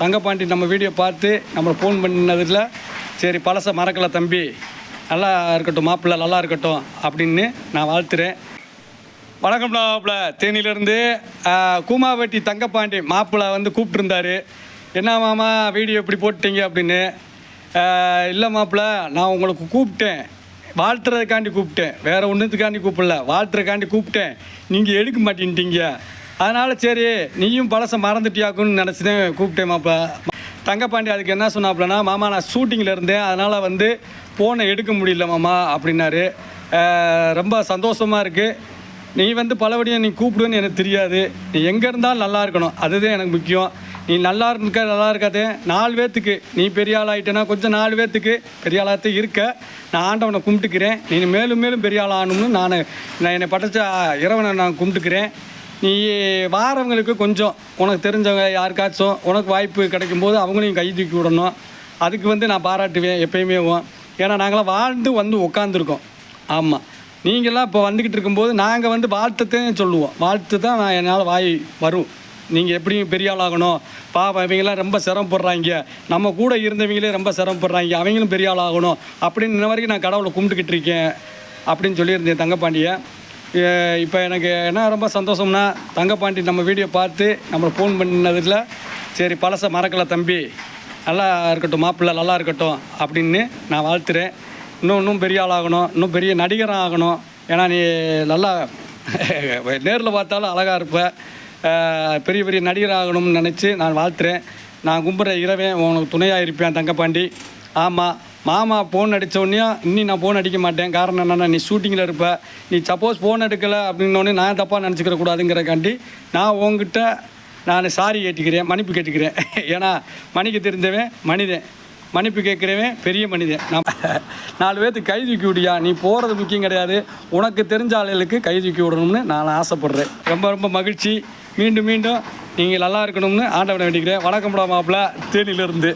தங்கப்பாண்டி நம்ம வீடியோ பார்த்து நம்மளை ஃபோன் பண்ணதில் சரி பழசை மறக்கலை தம்பி. நல்லா இருக்கட்டும் மாப்பிள்ளை நல்லா இருக்கட்டும் அப்படின்னு நான் வாழ்த்துறேன். வணக்கம் மாப்பிள்ள. தேனியிலேருந்து கூமாவட்டி தங்கப்பாண்டி மாப்பிள்ளை வந்து கூப்பிட்டுருந்தாரு. என்ன மாமா வீடியோ இப்படி போட்டீங்க அப்படின்னு. இல்லை மாப்பிள்ள நான் உங்களுக்கு கூப்பிட்டேன். வாழ்த்துறதுக்காண்டி கூப்பிட்டேன். வேறு ஒன்றுத்துக்காண்டி கூப்பிடல. வாழ்த்துறதுக்காண்டி கூப்பிட்டேன். நீங்கள் எடுக்க மாட்டேன்ட்டீங்க. அதனால் சரி நீயும் பழசை மறந்துட்டியாக்குன்னு நினச்சிதான் கூப்பிட்டேன் மாப்பா தங்கப்பாண்டி அதுக்கு என்ன சொன்னாப்புலனா மாமா நான் ஷூட்டிங்கில் இருந்தேன். அதனால் வந்து ஃபோனை எடுக்க முடியல மாமா அப்படின்னாரு. ரொம்ப சந்தோஷமாக இருக்குது நீ வந்து பலபடியும் நீ கூப்பிடுன்னு எனக்கு தெரியாது. நீ எங்கே இருந்தாலும் நல்லா இருக்கணும். அதுதான் எனக்கு முக்கியம். நீ நல்லா இருக்க நல்லா இருக்காதே. நாலு பேர்த்துக்கு நீ பெரிய ஆள் ஆகிட்டேன்னா கொஞ்சம் நாலு பேர்த்துக்கு பெரிய ஆளாகத்தான் இருக்க. நான் ஆண்டவனை கும்பிட்டுக்கிறேன். நீ மேலும் மேலும் பெரிய ஆள் ஆகணும்னு நான் நான் என்னை படைச்ச இறைவனை நான் கும்பிட்டுக்கிறேன். நீ வாரவங்களுக்கு கொஞ்சம் உனக்கு தெரிஞ்சவங்க யாருக்காச்சும் உனக்கு வாய்ப்பு கிடைக்கும் போது அவங்களையும் கை தூக்கி விடணும். அதுக்கு வந்து நான் பாராட்டுவேன் எப்பயுமே ஏன்னா நாங்களாம் வாழ்ந்து வந்து உட்காந்துருக்கோம் ஆமாம் நீங்களாம் இப்போ வந்துக்கிட்டு இருக்கும்போது நாங்கள் வந்து வாழ்த்துத்தான் சொல்லுவோம். வாழ்த்து தான் நான் என்னால் வாய் வரும். நீங்கள் எப்படியும் பெரிய ஆளாகணும். பாப்பா இவங்கெல்லாம் ரொம்ப சிரமப்படுறாங்க. நம்ம கூட இருந்தவங்களே ரொம்ப சிரமப்படுறாங்க. அவங்களும் பெரிய ஆளாகணும். அப்படின்னு இன்ன வரைக்கும் நான் கடவுளை கும்பிட்டுக்கிட்டு இருக்கேன். அப்படின்னு சொல்லியிருந்தேன் தங்கப்பாண்டியை. இப்போ எனக்கு என்ன ரொம்ப சந்தோஷம்னா தங்கப்பாண்டி நம்ம வீடியோ பார்த்து நம்மளை ஃபோன் பண்ணதில் சரி பழசை மறக்கலை தம்பி. நல்லா இருக்கட்டும் மாப்பிள்ளை நல்லா இருக்கட்டும் அப்படின்னு நான் வாழ்த்துறேன். இன்னும் இன்னும் பெரிய ஆளாகணும் இன்னும் பெரிய நடிகராக ஆகணும். ஏன்னா நீ நல்லா நேரில் பார்த்தாலும் அழகாக இருப்ப. பெரிய பெரிய நடிகர் ஆகணும்னு நினச்சி நான் வாழ்த்துறேன். நான் கும்பிட்ற இரவே உனக்கு துணையாக இருப்பேன் தங்கப்பாண்டி. ஆமாம் மாமா ஃபோன் உடனே இன்னி நான் ஃபோன் அடிக்க மாட்டேன். காரணம் என்னென்னா நீ ஷூட்டிங்கில் இருப்ப. நீ சப்போஸ் ஃபோன் எடுக்கலை அப்படின்னோடனே நான் தப்பாக நினச்சிக்கிற கூடாதுங்கிறக்காண்டி நான் உங்ககிட்ட நான் சாரி கேட்டுக்கிறேன் மன்னிப்பு கேட்டுக்கிறேன். ஏன்னா மணிக்கு தெரிஞ்சவன் மனிதன். மன்னிப்பு கேட்குறவன் பெரிய மனிதன். நான் நாலு பேர்த்துக்கு கை தூக்கி விடியா? நீ போகிறது முக்கியம் கிடையாது. உனக்கு தெரிஞ்ச ஆளுகளுக்கு கை தூக்கி விடணும்னு நான் ஆசைப்பட்றேன். ரொம்ப ரொம்ப மகிழ்ச்சி. மீண்டும் மீண்டும் நீங்கள் நல்லா இருக்கணும்னு ஆண்டவனை வேண்டிக்கிறேன். வணக்கம்டா மாப்பிள்ள. தேனியிலிருந்து.